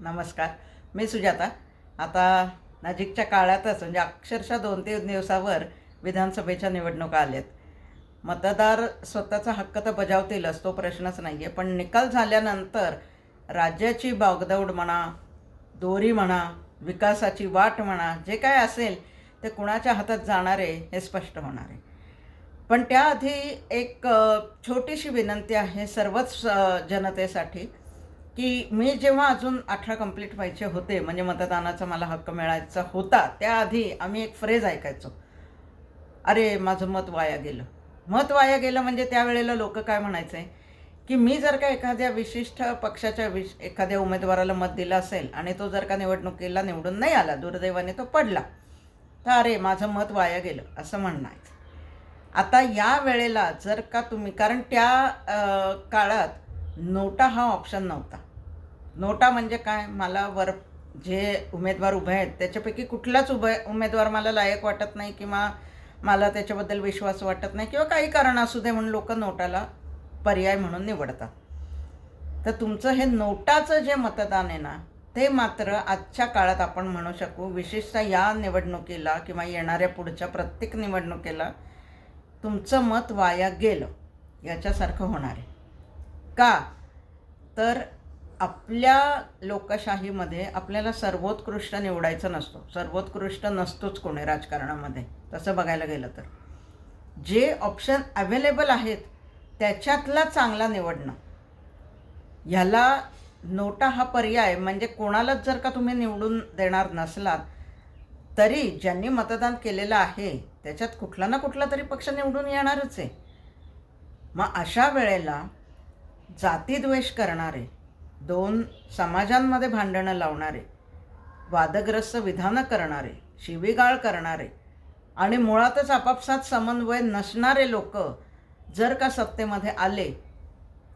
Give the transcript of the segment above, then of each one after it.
नमस्कार मी सुजाता. आता नजीकच्या काळातच म्हणजे अक्षरशः दोन तीन दिवसावर विधानसभेच्या निवडणुका आल्यात. मतदार स्वतःचा हक्क तर बजावतीलच तो प्रश्नच नाही आहे पण निकाल झाल्यानंतर राज्याची बागदौड म्हणा दोरी म्हणा विकासाची वाट म्हणा जे काय असेल ते कुणाच्या हातात जाणार आहे हे स्पष्ट होणार आहे. पण त्याआधी एक छोटीशी विनंती आहे सर्वच जनतेसाठी. की मी जेव्हा अजून अठरा कंप्लीट व्हायचे होते म्हणजे मतदानाचा मला हक्क मिळायचा होता त्याआधी आम्ही एक फ्रेज ऐकायचो. अरे माझं मत वाया गेलं. मत वाया गेलं म्हणजे त्यावेळेला लोक काय म्हणायचे? की मी जर का एखाद्या विशिष्ट पक्षाच्या विश एखाद्या उमेदवाराला मत दिलं असेल आणि तो जर का निवडणुकीला निवडून नाही आला दुर्दैवाने तो पडला तर अरे माझं मत वाया गेलं असं म्हणायचं. आता या वेळेला जर का तुम्ही कारण त्या काळात नोटा हा ऑप्शन नव्हता. नोटा म्हणजे काय? मला वर जे उमेदवार उभे आहेत त्याच्यापैकी कुठलाच उभे उमेदवार मला लायक वाटत नाही किंवा मला त्याच्याबद्दल विश्वास वाटत नाही किंवा काही कारण असू दे म्हणून लोक नोटाला पर्याय म्हणून निवडतात. तर तुमचं हे नोटाचं जे मतदान आहे ना ते मात्र आजच्या काळात आपण म्हणू शकू विशेषतः या निवडणुकीला किंवा येणाऱ्या पुढच्या प्रत्येक निवडणुकीला तुमचं मत वाया गेलं. याच्यासारखं होणार आहे. का? तर आपल्या लोकशाहीमध्ये आपल्याला सर्वोत्कृष्ट निवडायचं नसतो. सर्वोत्कृष्ट नसतोच कोणी राजकारणामध्ये. तसं बघायला गेलं तर. जे ऑप्शन अवेलेबल आहेत त्याच्यातला चांगला निवडणं. ह्याला नोटा हा पर्याय म्हणजे कोणालाच जर का तुम्ही निवडून देणार नसलात तरी ज्यांनी मतदान केलेलं आहे त्याच्यात कुठला ना कुठला तरी पक्ष निवडून येणारच आहे. मग अशा वेळेला जातीद्वेष करणारे दोन समाजांमध्ये भांडणं लावणारे वादग्रस्त विधानं करणारे शिवीगाळ करणारे आणि मुळातच आपापसात समन्वय नसणारे लोक जर का सत्तेमध्ये आले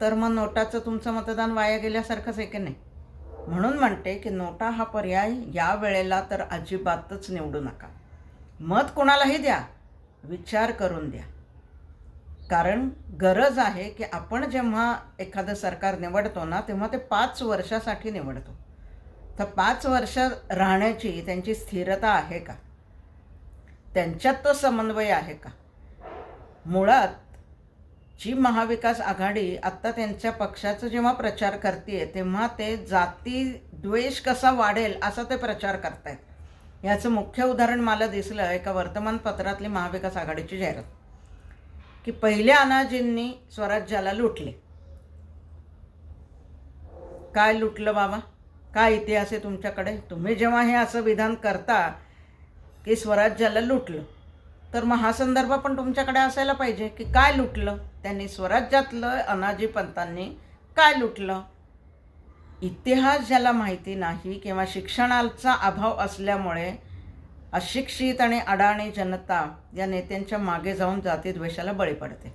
तर मग नोटाचं तुमचं मतदान वाया गेल्यासारखंच आहे की नाही? म्हणून म्हणते की नोटा हा पर्याय या वेळेला तर अजिबातच निवडू नका. मत कोणालाही द्या विचार करून द्या. कारण गरज आहे की आपण जेव्हा एखादं सरकार निवडतो ना तेव्हा ते पाच वर्षासाठी निवडतो. तर पाच वर्ष राहण्याची त्यांची स्थिरता आहे का? त्यांच्यात तो समन्वय आहे का? मुळात जी महाविकास आघाडी आत्ता त्यांच्या पक्षाचं जेव्हा प्रचार करते तेव्हा ते जाती द्वेष कसा वाढेल असा ते प्रचार करतायत. याचं मुख्य उदाहरण मला दिसलं एका वर्तमानपत्रातली महाविकास आघाडीची जाहिरात. की पहिल्या अनाजींनी स्वराज्याला लुटले. काय लुटलं बाबा? काय इतिहास आहे तुमच्याकडे? तुम्ही जेव्हा हे असं विधान करता की स्वराज्याला लुटलं तर मग हा संदर्भ पण तुमच्याकडे असायला पाहिजे की काय लुटलं? त्यांनी स्वराज्यातलं अनाजी पंतांनी काय लुटलं? इतिहास ज्याला माहिती नाही किंवा शिक्षणाचा अभाव असल्यामुळे अशिक्षित आणि अडाणी जनता या नेत्यांच्या मागे जाऊन जातीद्वेषाला बळी पडते.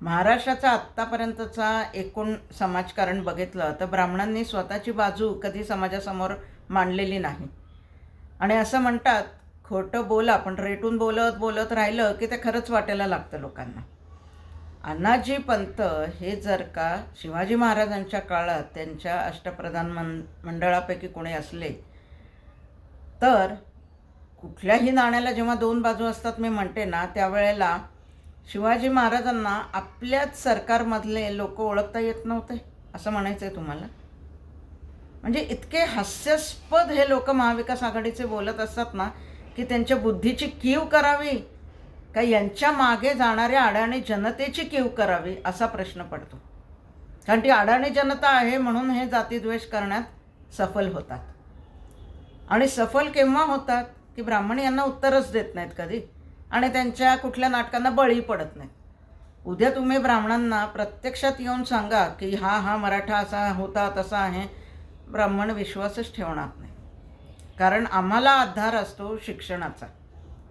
महाराष्ट्राचा आत्तापर्यंतचा एकूण समाजकारण बघितलं तर ब्राह्मणांनी स्वतःची बाजू कधी समाजासमोर मांडलेली नाही. आणि असं म्हणतात खोटं बोला पण रेटून बोलत बोलत राहिलं की ते खरंच वाटायला लागतं लोकांना. अण्णाजी पंत हे जर का शिवाजी महाराजांच्या काळात त्यांच्या अष्टप्रधान मंडळापैकी कोणी असले तर कुठल्याही नाण्याला जेव्हा दोन बाजू असतात मी म्हणते ना त्यावेळेला शिवाजी महाराजांना आपल्याच सरकारमधले लोक ओळखता येत नव्हते असं म्हणायचं आहे तुम्हाला. म्हणजे इतके हास्यास्पद हे लोक महाविकास आघाडीचे बोलत असतात ना की त्यांच्या बुद्धीची कीव करावी का यांच्या मागे जाणाऱ्या अडाणी जनतेची कीव करावी असा प्रश्न पडतो. कारण ती अडाणी जनता आहे म्हणून हे जातीद्वेष करण्यात सफल होतात. आणि सफल केव्हा होतात? की ब्राह्मण यांना उत्तरच देत नाहीत कधी. आणि त्यांच्या कुठल्या नाटकांना बळी पडत नाहीत. उद्या तुम्ही ब्राह्मणांना प्रत्यक्षात येऊन सांगा की हा हा मराठा असा होता तसा आहे. ब्राह्मण विश्वासच ठेवणार नाही. कारण आम्हाला आधार असतो शिक्षणाचा.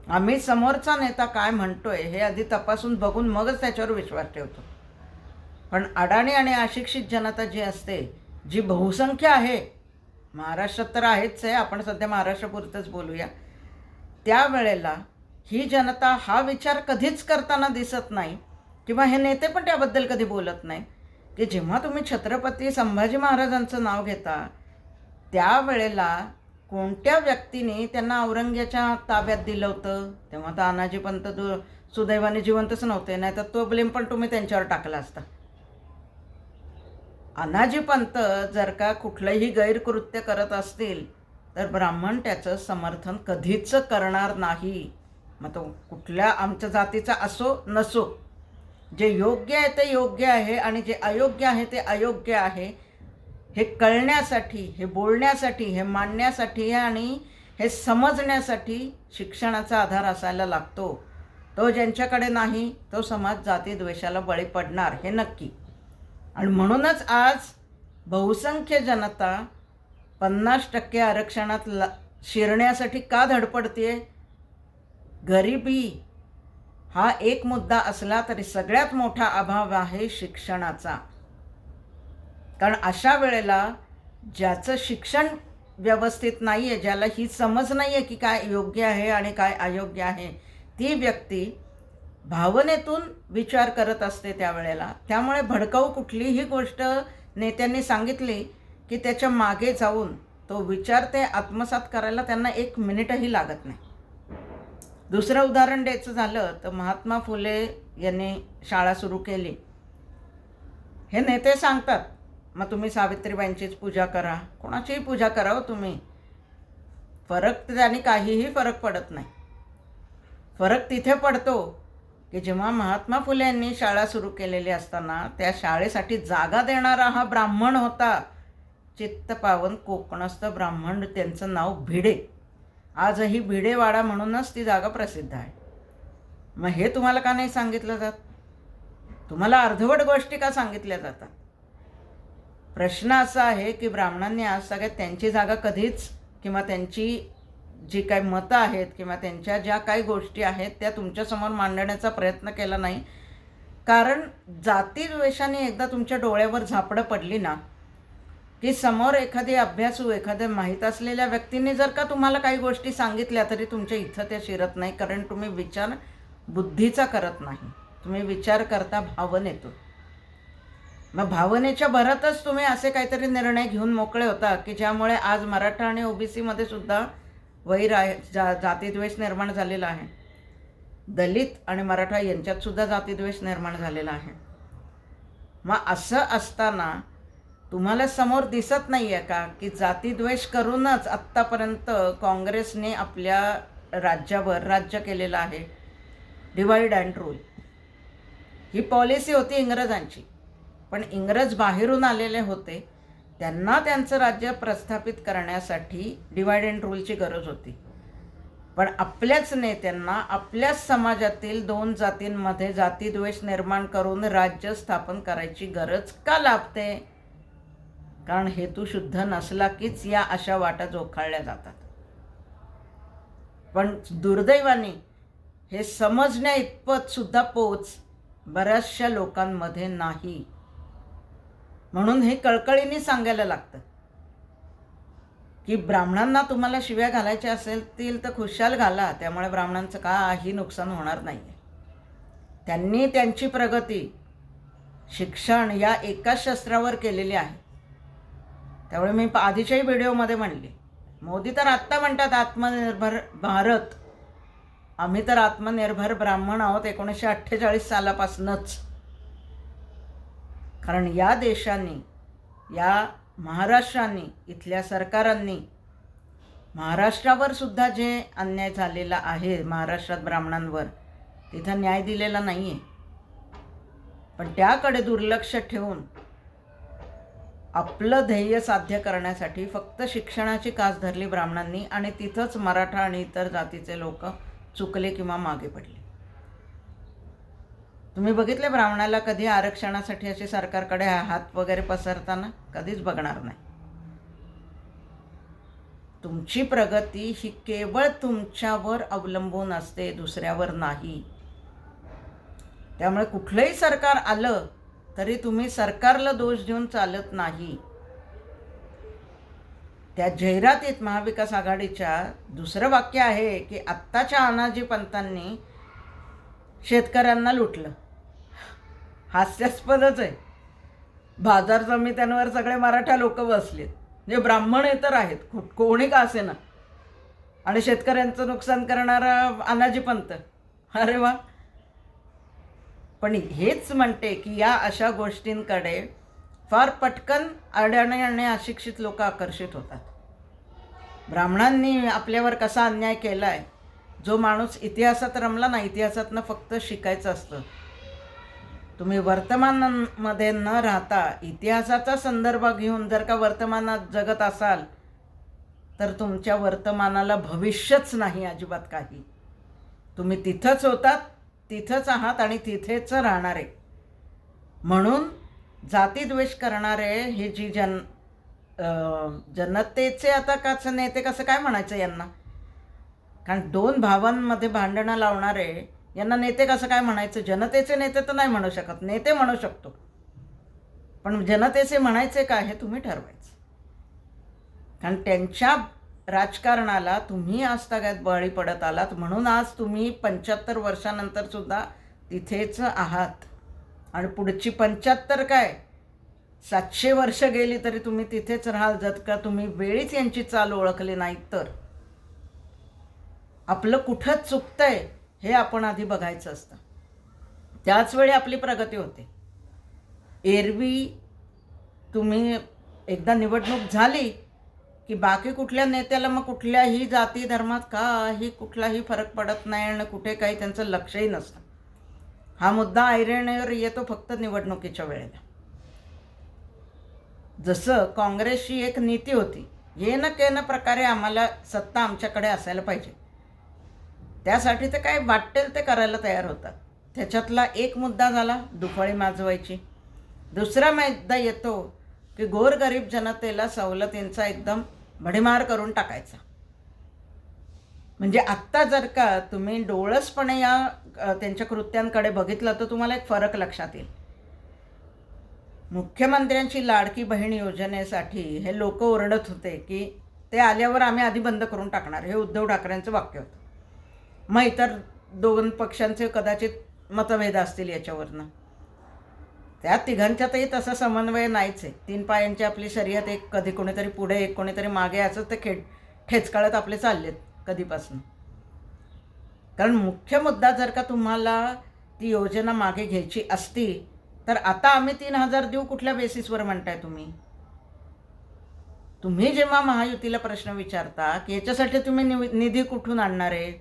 आम्ही समोरचा नेता काय म्हणतोय हे आधी तपासून बघून मगच त्याच्यावर विश्वास ठेवतो. पण अडाणी आणि अशिक्षित जनता जी असते जी बहुसंख्य आहे महाराष्ट्रात तर आहेच आहे. आपण सध्या महाराष्ट्रापुरतंच बोलूया. त्यावेळेला ही जनता हा विचार कधीच करताना दिसत नाही किंवा हे नेते पण त्याबद्दल कधी बोलत नाही. की जेव्हा तुम्ही छत्रपती संभाजी महाराजांचं नाव घेता त्यावेळेला कोणत्या व्यक्तीने त्यांना औरंग्याच्या ताब्यात दिलं होतं? तेव्हा तर अनाजी पंत दु सुदैवाने जिवंतच नव्हते नाही तर तो ब्लेम पण तुम्ही त्यांच्यावर टाकला असता. अनाजी पंत जर का कुठलंही गैरकृत्य करत असतील तर ब्राह्मण त्याचं समर्थन कधीच करणार नाही. मग तो कुठल्या आमच्या जातीचा असो नसो. जे योग्य आहे ते योग्य आहे आणि जे अयोग्य आहे ते अयोग्य आहे. हे कळण्यासाठी हे बोलण्यासाठी हे मांडण्यासाठी आणि हे समजण्यासाठी शिक्षणाचा आधार असायला लागतो. तो ज्यांच्याकडे नाही तो समाज जाती द्वेषाला बळी पडणार हे नक्की. आणि म्हणूनच आज बहुसंख्य जनता पन्नास टक्के आरक्षणात ला शिरण्यासाठी का धडपडते गरिबी हा एक मुद्दा असला तरी सगळ्यात मोठा अभाव आहे शिक्षणाचा. कारण अशा वेळेला ज्याचं शिक्षण व्यवस्थित नाही आहे ज्याला ही समज नाही आहे की काय योग्य आहे आणि काय अयोग्य आहे ती व्यक्ती भावनेतून विचार करत असते त्यावेळेला. त्यामुळे भडकाऊ कुठलीही गोष्ट नेत्यांनी सांगितली की त्याच्यामागे जाऊन तो विचार ते आत्मसात करायला त्यांना एक मिनिटही लागत नाही. दुसरं उदाहरण द्यायचं झालं तर महात्मा फुले यांनी शाळा सुरू केली. हे नेते सांगतात मग तुम्ही सावित्रीबाईंचीच पूजा करा. कोणाचीही पूजा करा हो तुम्ही. फरक त्याने काहीही फरक पडत नाही. फरक तिथे पडतो की जेव्हा महात्मा फुले यांनी शाळा सुरू केलेली असताना त्या शाळेसाठी जागा देणारा हा ब्राह्मण होता चित्तपावन कोकणस्थ ब्राह्मण त्यांचं नाव भिडे. आजही भिडेवाडा म्हणूनच ती जागा प्रसिद्ध आहे. मग हे तुम्हाला का नाही सांगितलं जात? तुम्हाला अर्धवट गोष्टी का सांगितल्या जातात? प्रश्न असा आहे की ब्राह्मणांनी आज सगळ्यात त्यांची जागा कधीच किंवा त्यांची जी काही मतं आहेत किंवा त्यांच्या ज्या काही गोष्टी आहेत त्या तुमच्यासमोर मांडण्याचा प्रयत्न केला नाही. कारण जातीद्वेषाने एकदा तुमच्या डोळ्यावर झापडं पडली ना की समोर एखादी अभ्यासू एखाद्या माहीत असलेल्या व्यक्तीने जर का तुम्हाला काही गोष्टी सांगितल्या तरी तुमच्या इथं त्या शिरत नाही कारण तुम्ही विचार बुद्धीचा करत नाही. तुम्ही विचार करता भावनेतून. मग भावनेच्या भरातच तुम्ही असे काहीतरी निर्णय घेऊन मोकळे होता की ज्यामुळे आज मराठा आणि ओबीसीमध्ये सुद्धा वैर आहे जा जातीद्वेष निर्माण झालेला आहे. दलित आणि मराठा यांच्यात सुद्धा जातीद्वेष निर्माण झालेला आहे. मग असं असताना तुम्हाला समोर दिसत नाही आहे का की जातीद्वेष करूनच आत्तापर्यंत काँग्रेसने आपल्या राज्यावर राज्य केलेलं आहे? डिवाईड अँड रूल ही पॉलिसी होती इंग्रजांची. पण इंग्रज बाहेरून आलेले होते. त्यांना त्यांचं राज्य प्रस्थापित करण्यासाठी डिवाईड अँड रूलची गरज होती. पण आपल्याच नेत्यांना आपल्याच समाजातील दोन जातींमध्ये जातीद्वेष निर्माण करून राज्य स्थापन करायची गरज का लाभते? कारण हेतू शुद्ध नसला कीच या अशा वाटा जोखाळल्या जातात. पण दुर्दैवाने हे समजण्या इतपत सुद्धा पोच बऱ्याचशा लोकांमध्ये नाही. म्हणून हे कळकळीने सांगायला लागतं. की ब्राह्मणांना तुम्हाला शिव्या घालायच्या असेल तर खुशाल घाला त्यामुळे ब्राह्मणांचं काही नुकसान होणार नाही त्यांनी त्यांची प्रगती शिक्षण या एकाच शस्त्रावर केलेली आहे. त्यामुळे मी आधीच्याही व्हिडिओमध्ये म्हणले मोदी तर आत्ता म्हणतात आत्मनिर्भर भारत. आम्ही तर आत्मनिर्भर ब्राह्मण आहोत एकोणीसशे अठ्ठेचाळीस सालापासूनच. कारण या देशांनी या महाराष्ट्रांनी इथल्या सरकारांनी महाराष्ट्रावर सुद्धा जे अन्याय झालेला आहे महाराष्ट्रात ब्राह्मणांवर तिथं न्याय दिलेला नाही आहे पण त्याकडे दुर्लक्ष ठेवून आपलं ध्येय साध्य करण्यासाठी फक्त शिक्षणाची कास धरली ब्राह्मणांनी आणि तिथंच मराठा आणि इतर जातीचे लोक चुकले किंवा मागे पडले. तुम्ही बघितले ब्राह्मणाला कधी आरक्षणासाठी असे सरकारकडे हात वगैरे पसरताना? कधीच बघणार नाही. तुमची प्रगती ही केवळ तुमच्यावर अवलंबून असते दुसऱ्यावर नाही. त्यामुळे कुठलंही सरकार आलं तरी तुम्ही सरकारला दोष देऊन चालत नाही. त्या जाहिरातीत महाविकास आघाडीच्या दुसरं वाक्य आहे की आत्ताच्या अनाजी पंतांनी शेतकऱ्यांना लुटलं. हास्यास्पदच आहे. बाजार समित्यांवर सगळे मराठा लोक बसलेत. म्हणजे ब्राह्मण हे तर आहेत. कोणी का असे ना? आणि शेतकऱ्यांचं नुकसान करणारा अनाजी पंत. अरे वा. पण हेच म्हणते की या अशा गोष्टींकडे फार पटकन अडाणी आणि अशिक्षित लोक आकर्षित होतात. ब्राह्मणांनी आपल्यावर कसा अन्याय केला आहे जो माणूस इतिहासात रमला ना इतिहासातनं फक्त शिकायचं असतं. तुम्ही वर्तमानामध्ये न राहता इतिहासाचा संदर्भ घेऊन जर का वर्तमानात जगत असाल तर तुमच्या वर्तमानाला भविष्यच नाही अजिबात काही. तुम्ही तिथंच होतात तिथंच आहात आणि तिथेच राहणारे. म्हणून जातीद्वेष करणारे हे जी जन जनतेचे आता काच नेते कसं काय म्हणायचं यांना? कारण दोन भावांमध्ये भांडणं लावणारे यांना नेते कसं काय म्हणायचं? जनतेचे नेते तर नाही म्हणू शकत. नेते म्हणू शकतो. पण जनतेचे म्हणायचे काय हे तुम्ही ठरवायचं. कारण त्यांच्या राजकारणाला तुम्ही आज तगात बळी पडत आलात म्हणून आज तुम्ही पंच्याहत्तर वर्षानंतर सुद्धा तिथेच आहात. आणि पुढची पंच्याहत्तर काय? सातशे वर्ष गेली तरी तुम्ही तिथेच राहाल जर का तुम्ही वेळीच यांची चाल ओळखली नाही तर. आपलं कुठं चुकतंय हे आपण आधी बघायचं असतं. त्याचवेळी आपली प्रगती होते. एरवी तुम्ही एकदा निवडणूक झाली की बाकी कुठल्या नेत्याला मग कुठल्याही जाती धर्मात काही कुठलाही फरक पडत नाही आणि कुठे काही त्यांचं लक्षही नसतं. हा मुद्दा ऐरणीवर येतो फक्त निवडणुकीच्या वेळेला. जसं काँग्रेसची एक नीती होती ये न के न प्रकारे आम्हाला सत्ता आमच्याकडे असायला पाहिजे. त्यासाठी ते काय वाटेल ते करायला तयार होतात. त्याच्यातला एक मुद्दा झाला दुफाळी माजवायची. दुसरा मुद्दा येतो की गोरगरीब जनतेला सवलतींचा एकदम भडीमार करून टाकायचा. म्हणजे आत्ता जर का तुम्ही डोळसपणे या त्यांच्या कृत्यांकडे बघितलं तर तुम्हाला एक फरक लक्षात येईल. मुख्यमंत्र्यांची लाडकी बहीण योजनेसाठी हे लोक ओरडत होते की ते आल्यावर आम्ही आधी बंद करून टाकणार. हे उद्धव ठाकरेंचं वाक्य होतं. मग इतर दोन पक्षांचे कदाचित मतभेद असतील याच्यावरनं. त्या तिघांच्यातही तसा समन्वय नाहीच आहे. तीन पायांची आपली शर्यत एक कधी कोणीतरी पुढे एक कोणीतरी मागे असंच ते खेळ ठेचकाळत आपले चाललेत कधीपासून. कारण मुख्य मुद्दा जर का तुम्हाला ती योजना मागे घ्यायची असती तर आता आम्ही तीन हजार देऊ कुठल्या बेसिसवर म्हणताय तुम्ही? तुम्ही जेव्हा महायुतीला प्रश्न विचारता की याच्यासाठी तुम्ही निधी कुठून आणणार आहे?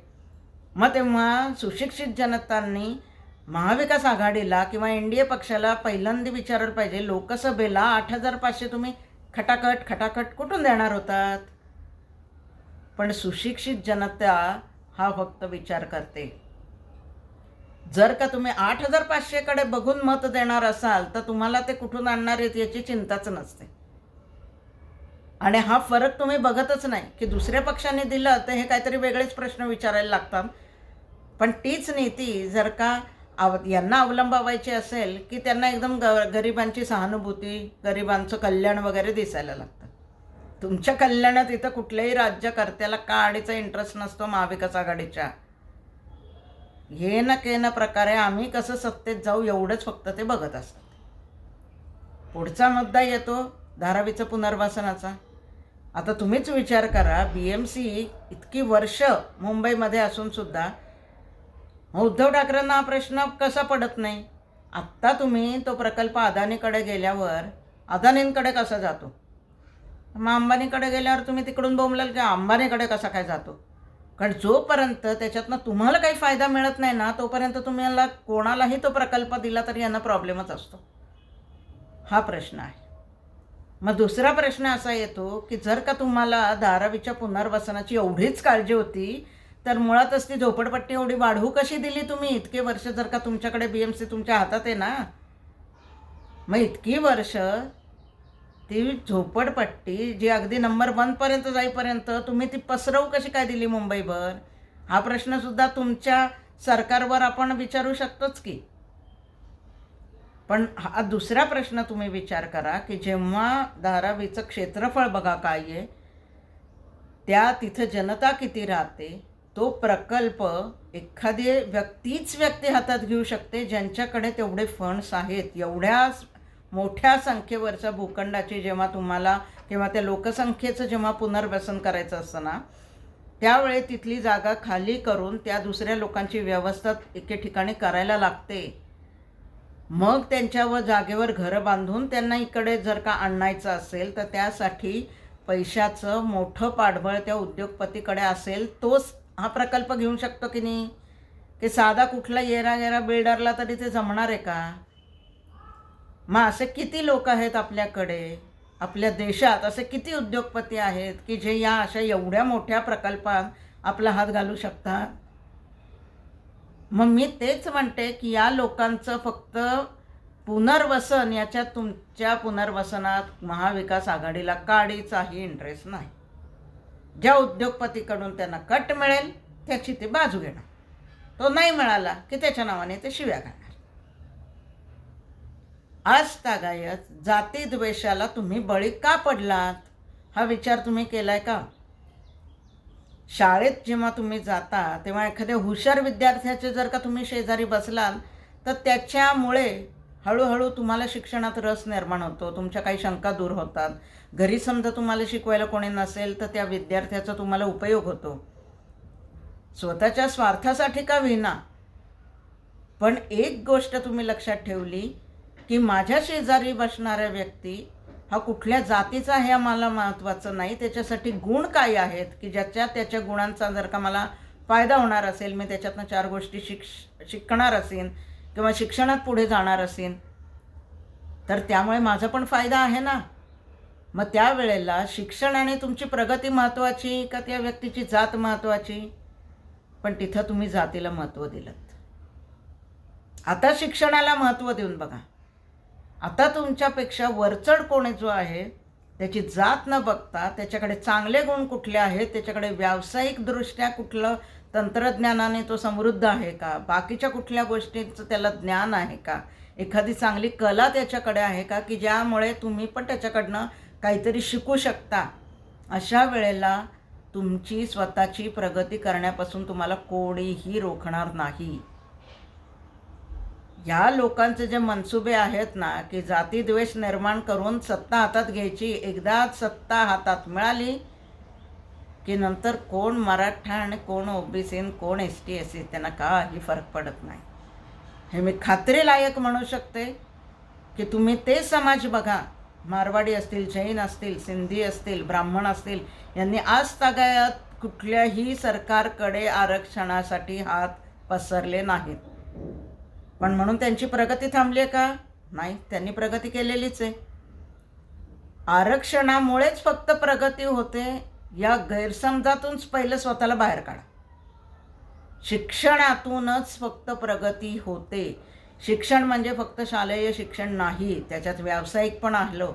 मग तेव्हा सुशिक्षित जनतांनी महाविकास आघाडीला किंवा एन डी ए पक्षाला पहिल्यांदा विचारायला पाहिजे लोकसभेला आठ हजार पाचशे तुम्ही खटाखट खटाखट कुठून देणार होतात? पण सुशिक्षित जनता हा फक्त विचार करते. जर का तुम्ही आठ हजार पाचशेकडे बघून मत देणार असाल तर तुम्हाला ते कुठून आणणार आहेत याची चिंताच नसते. आणि हा फरक तुम्ही बघतच नाही की दुसऱ्या पक्षाने दिलं तर हे काहीतरी वेगळेच प्रश्न विचारायला लागतात. पण तीच नीती जर का आव यांना अवलंबावायची असेल की त्यांना एकदम ग गरिबांची सहानुभूती गरिबांचं कल्याण वगैरे दिसायला लागतं. तुमच्या कल्याणात इथं कुठल्याही राज्यकर्त्याला काडीचा इंटरेस्ट नसतो महाविकास आघाडीच्या? हे न के ना प्रकारे आम्ही कसं सत्तेत जाऊ एवढंच फक्त ते बघत असतात. पुढचा मुद्दा येतो धारावीचं पुनर्वसनाचा. आता तुम्हीच विचार करा बी एम सी इतकी वर्ष मुंबईमध्ये असून सुद्धा उद्धव ठाकरेंना हा प्रश्न कसा पडत नाही? आत्ता तुम्ही तो प्रकल्प अदानीकडे गेल्यावर अदानींकडे कसा जातो? मग अंबानीकडे गेल्यावर तुम्ही तिकडून बोंबलाल की अंबानीकडे कसा काय जातो? कारण जोपर्यंत त्याच्यातनं तुम्हाला काही फायदा मिळत नाही ना तोपर्यंत तुम्हाला कोणालाही तो प्रकल्प दिला तरी यांना प्रॉब्लेमच असतो. हा प्रश्न आहे. मग दुसरा प्रश्न असा येतो की जर का तुम्हाला धारावीच्या पुनर्वसनाची एवढीच काळजी होती तर मुळातच ती झोपडपट्टी एवढी वाढवू कशी दिली तुम्ही? इतके वर्ष जर का तुमच्याकडे बी एम सी तुमच्या हातात आहे ना? मग इतकी वर्ष ती झोपडपट्टी जी अगदी नंबर वनपर्यंत जाईपर्यंत तुम्ही ती पसरवू कशी काय दिली मुंबईभर? हा प्रश्नसुद्धा तुमच्या सरकारवर आपण विचारू शकतोच की. पण हा दुसरा प्रश्न तुम्ही विचार करा की जेव्हा धारावीचं क्षेत्रफळ बघा काय आहे त्या तिथं जनता किती राहते? तो प्रकल्प एखादी व्यक्तीच व्यक्ती हातात घेऊ शकते ज्यांच्याकडे तेवढे फंड्स आहेत. एवढ्या मोठ्या संख्येवरच्या भूखंडाची जेव्हा तुम्हाला किंवा त्या लोकसंख्येचं जेव्हा पुनर्वसन करायचं असतं ना त्यावेळी तिथली जागा खाली करून त्या दुसऱ्या लोकांची व्यवस्था एके ठिकाणी करायला लागते. मग त्यांच्यावर जागेवर घरं बांधून त्यांना इकडे जर का आणायचं असेल तर त्यासाठी पैशाचं मोठं पाठबळ त्या उद्योगपतीकडे असेल तोच हा प्रकल्प घेऊ शकतो की नाही? की साधा कुठला येरा येरा बिल्डरला तरी ते जमणार आहे का? मग असे किती लोक आहेत आपल्याकडे? आपल्या देशात असे किती उद्योगपती आहेत की जे या अशा एवढ्या मोठ्या प्रकल्पात आपला हात घालू शकतात? मग मी तेच म्हणते की या लोकांचं फक्त पुनर्वसन याच्या तुमच्या पुनर्वसनात महाविकास आघाडीला काडीचाही इंटरेस्ट नाही. ज्या उद्योगपतीकडून त्यांना कट मिळेल त्याची ते बाजू घेणार. तो नाही मिळाला की त्याच्या नावाने ते शिव्या घालणार. आज तागायत जातीद्वेषाला तुम्ही बळी का पडलात? हा विचार तुम्ही केलाय का? शाळेत जेव्हा तुम्ही जाता तेव्हा एखाद्या हुशार विद्यार्थ्याचे जर का तुम्ही शेजारी बसलाल तर त्याच्यामुळे हळूहळू तुम्हाला शिक्षणात रस निर्माण होतो तुमच्या काही शंका दूर होतात. घरी समजा तुम्हाला शिकवायला कोणी नसेल तर त्या विद्यार्थ्याचा तुम्हाला उपयोग होतो. स्वतःच्या स्वार्थासाठी का विना? पण एक गोष्ट तुम्ही लक्षात ठेवली की माझ्या शेजारी बसणाऱ्या व्यक्ती हा कुठल्या जातीचा हे मला महत्त्वाचं नाही. त्याच्यासाठी गुण काय आहेत की ज्याच्या त्याच्या गुणांचा जर का मला फायदा होणार असेल मी त्याच्यातनं चार गोष्टी शिक शिकणार असेन किंवा शिक्षणात पुढे जाणार असेन तर त्यामुळे माझा पण फायदा आहे ना. मग त्यावेळेला शिक्षण आणि तुमची प्रगती महत्त्वाची का त्या व्यक्तीची जात महत्त्वाची पण तिथं तुम्ही जातीला महत्त्व दिलं आता शिक्षणाला महत्त्व देऊन बघा. आता तुमच्यापेक्षा वरचढ कोणी जो आहे त्याची जात न बघता त्याच्याकडे चांगले गुण कुठले आहेत त्याच्याकडे व्यावसायिकदृष्ट्या कुठलं तंत्रज्ञानाने तो समृद्ध आहे का? बाकीच्या कुठल्या गोष्टींचं त्याला ज्ञान आहे का? एखादी चांगली कला त्याच्याकडे आहे का? की ज्यामुळे तुम्ही पण त्याच्याकडनं काहीतरी शिकू शकता. अशा वेळेला तुमची स्वतःची प्रगती करण्यापासून तुम्हाला कोणीही रोखणार नाही. या लोकांचे जे मनसुबे आहेत ना की जातीद्वेष निर्माण करून सत्ता हातात घ्यायची एकदा सत्ता हातात मिळाली की नंतर कोण मराठा आणि कोण ओबीसी कोण एस टी एस सी त्यांना काही फरक पडत नाही? हे मी खात्रीलायक म्हणू शकते की तुम्ही ते समाज बघा. मारवाडी असतील जैन असतील सिंधी असतील ब्राह्मण असतील यांनी आज तागायत कुठल्याही सरकारकडे आरक्षणासाठी हात पसरले नाहीत. पण म्हणून त्यांची प्रगती थांबली आहे का? नाही त्यांनी प्रगती केलेलीच आहे. आरक्षणामुळेच फक्त प्रगती होते या गैरसमजातूनच पहिलं स्वतःला बाहेर काढा. शिक्षणातूनच फक्त प्रगती होते. शिक्षण म्हणजे फक्त शालेय शिक्षण नाही त्याच्यात व्यावसायिक पण आलं.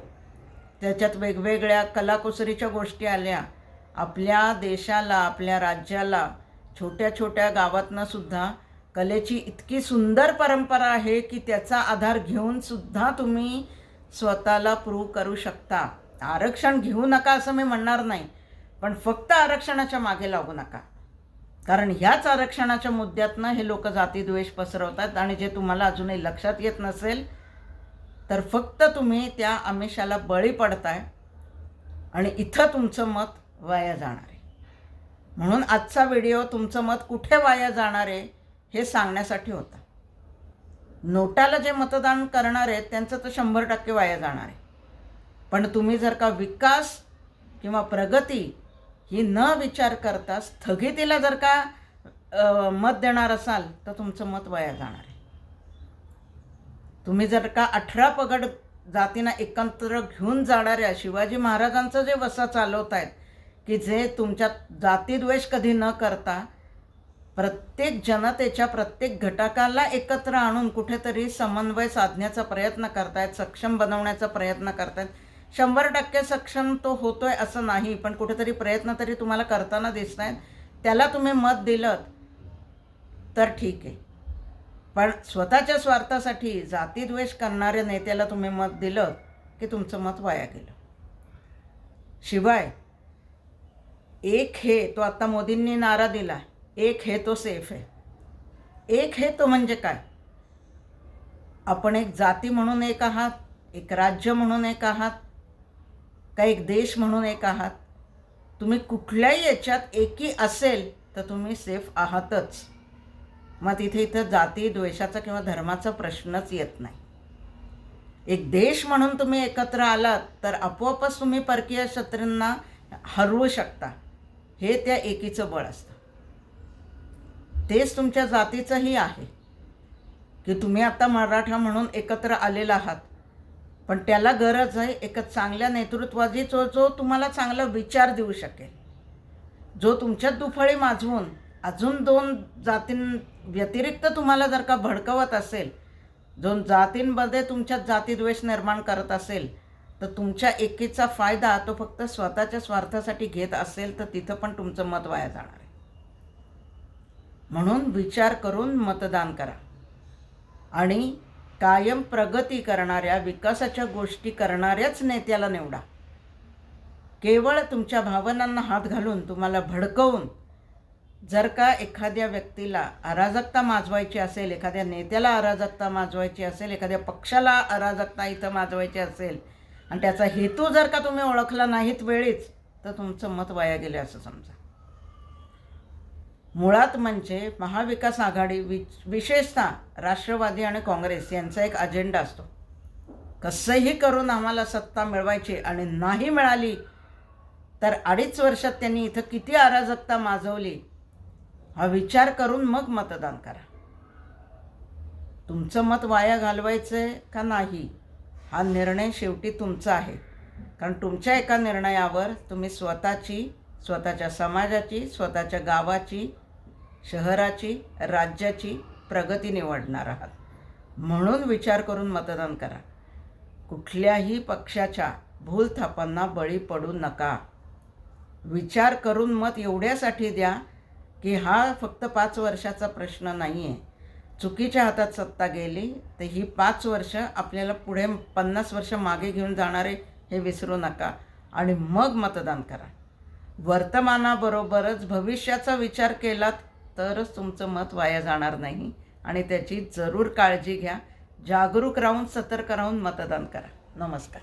त्याच्यात वेगवेगळ्या कलाकुसरीच्या गोष्टी आल्या. आपल्या देशाला आपल्या राज्याला छोट्या छोट्या गावातनंसुद्धा कलेची इतकी सुंदर परंपरा आहे की त्याचा आधार घेऊन सुद्धा तुम्ही स्वतःला प्रूव्ह करू शकता. आरक्षण घेऊ नका असं मी म्हणणार नाही. पण फक्त आरक्षणाच्या मागे लागू नका. कारण ह्याच आरक्षणाच्या मुद्द्यातनं हे लोक जातीद्वेष पसरवतात आणि जे तुम्हाला अजूनही लक्षात येत नसेल तर फक्त तुम्ही त्या आमिषाला बळी पडताय आणि इथं तुमचं मत वाया जाणार आहे. म्हणून आजचा व्हिडिओ तुमचं मत कुठे वाया जाणार आहे हे सांगण्यासाठी होता. नोटाला जे मतदान करणार आहेत त्यांचं तर शंभर टक्के वाया जाणार आहे. पण तुम्ही जर का विकास किंवा प्रगती ही न विचार करता स्थगितीला जर का मत देणार असाल तर तुमचं मत वाया जाणार आहे. तुम्ही जर का अठरा पगड जातींना एकत्र घेऊन जाणाऱ्या शिवाजी महाराजांचं जे वसा चालवत आहेत की जे तुमच्यात जातीद्वेष कधी न करता प्रत्येक जनतेच्या प्रत्येक घटकाला एकत्र आणून कुठेतरी समन्वय साधण्याचा प्रयत्न करतायत सक्षम बनवण्याचा प्रयत्न करतायत शंभर टक्के सक्षम तो होतोय असं नाही पण कुठेतरी प्रयत्न तरी तुम्हाला करताना दिसत आहेत त्याला तुम्ही मत दिलं तर ठीक आहे. पण स्वतःच्या स्वार्थासाठी जातीद्वेष करणाऱ्या नेत्याला तुम्ही मत दिलं की तुमचं मत वाया गेलं. शिवाय एक हे तो आता मोदींनी नारा दिला एक हे तो सेफ आहे. एक हे तो म्हणजे काय? आपण एक जाती म्हणून एक आहात एक राज्य म्हणून एक आहात का एक देश म्हणून एक आहात? तुम्ही कुठल्याही याच्यात एकी असेल तर तुम्ही सेफ आहातच. मग तिथे इथं जाती द्वेषाचा किंवा धर्माचा प्रश्नच येत नाही. एक देश म्हणून तुम्ही एकत्र आलात तर आपोआपच तुम्ही परकीय शत्रूंना हरवू शकता. हे त्या एकीचं बळ असतं. तेच तुमच्या जातीचंही आहे. की तुम्ही आता मराठा म्हणून एकत्र आलेला आहात पण त्याला गरज आहे एका चांगल्या नेतृत्वाची जो जो तुम्हाला चांगला विचार देऊ शकेल. जो तुमच्यात दुफळी माजवून अजून दोन जातीं व्यतिरिक्त तुम्हाला जर का भडकवत असेल जो जातींमध्ये तुमच्यात जातीद्वेष निर्माण करत असेल तर तुमच्या एकीचा फायदा तो फक्त स्वतःच्या स्वार्थासाठी घेत असेल तर तिथं पण तुमचं मत वाया जाणार आहे. म्हणून विचार करून मतदान करा. आणि कायम प्रगती करणाऱ्या विकासाच्या गोष्टी करणाऱ्याच नेत्याला निवडा. केवळ तुमच्या भावनांना हात घालून तुम्हाला भडकवून जर का एखाद्या व्यक्तीला अराजकता माजवायची असेल एखाद्या नेत्याला अराजकता माजवायची असेल एखाद्या पक्षाला अराजकता इथं माजवायची असेल आणि त्याचा हेतू जर का तुम्ही ओळखला नाहीत वेळीच तर तुमचं मत वाया गेले असं समजा. मुळात म्हणजे महाविकास आघाडी वि विशेषतः राष्ट्रवादी आणि काँग्रेस यांचा एक अजेंडा असतो. कसंही करून आम्हाला सत्ता मिळवायची आणि नाही मिळाली तर अडीच वर्षात त्यांनी इथं किती अराजकता माजवली हा विचार करून मग मतदान करा. तुमचं मत वाया घालवायचं आहे का नाही हा निर्णय शेवटी तुमचा आहे. कारण तुमच्या एका निर्णयावर तुम्ही स्वतःची स्वतःच्या समाजाची स्वतःच्या गावाची शहराची राज्याची प्रगती निवडणार आहात. म्हणून विचार करून मतदान करा. कुठल्याही पक्षाच्या भूलथापांना बळी पडू नका. विचार करून मत एवढ्यासाठी द्या की हा फक्त पाच वर्षाचा प्रश्न नाही आहे चुकीच्या हातात सत्ता गेली तर ही पाच वर्ष आपल्याला पुढे पन्नास वर्ष मागे घेऊन जाणारे हे विसरू नका आणि मग मतदान करा. वर्तमानाबरोबरच भविष्याचा विचार केलात तरच तुमचं मत वाया जाणार नाही आणि त्याची जरूर काळजी घ्या. जागरूक राहून सतर्क राहून मतदान करा. नमस्कार.